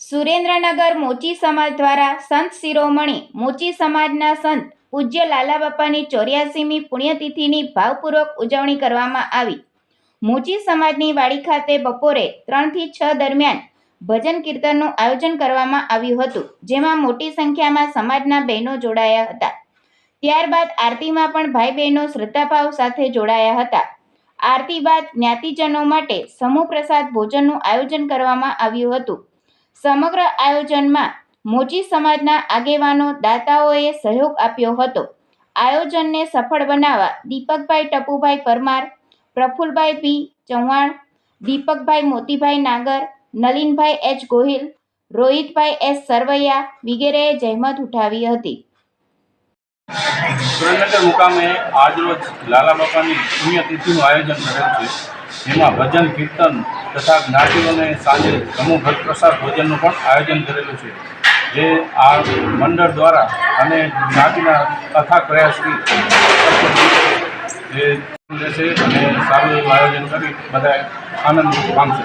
સુરેન્દ્રનગર મોચી સમાજ દ્વારા સંત શિરોમણી, મોચી સમાજના સંત પૂજ્ય લાલા બાપાની ચોર્યાસીમી પુણ્યતિથિની ભાવપૂર્વક ઉજવણી કરવામાં આવી. મોચી સમાજની વાડી ખાતે બપોરે ત્રણથી છ દરમિયાન ભજન કીર્તનનું આયોજન કરવામાં આવ્યું હતું, જેમાં મોટી સંખ્યામાં સમાજના બહેનો જોડાયા હતા. ત્યારબાદ આરતીમાં પણ ભાઈ બહેનો શ્રદ્ધાભાવ સાથે જોડાયા હતા. આરતી બાદ જ્ઞાતિજનો માટે સમૂહ પ્રસાદ ભોજનનું આયોજન કરવામાં આવ્યું હતું. સમગ્ર આયોજનમાં મોચી સમાજના આગેવાનો, દાતાઓએ સહયોગ આપ્યો હતો. આયોજનને સફળ બનાવવા Deepakbhai Tapubhai Parmar, Prafulbhai P. Chauhan, Deepakbhai Motibhai Nagar, Nalinbhai H. Gohil, Rohitbhai S. Sarvaiya વગેરેએ જહેમત ઉઠાવી હતી. સુરેન્દ્રનગર મુકામે આજરોજ લાલા બાપાની પુણ્યતિથિનું આયોજન કરેલ છે. જેમાં ભજન, કીર્તન તથા જ્ઞાતિઓને સાંજે સમૂહ ભક્ત પ્રસાદ ભોજનનું પણ આયોજન કરેલું છે. જે આ મંડળ દ્વારા અને જ્ઞાતિના અથાગ પ્રયાસથી જે રહેશે અને સારું એવું આયોજન કરી બધા આનંદ પામશે.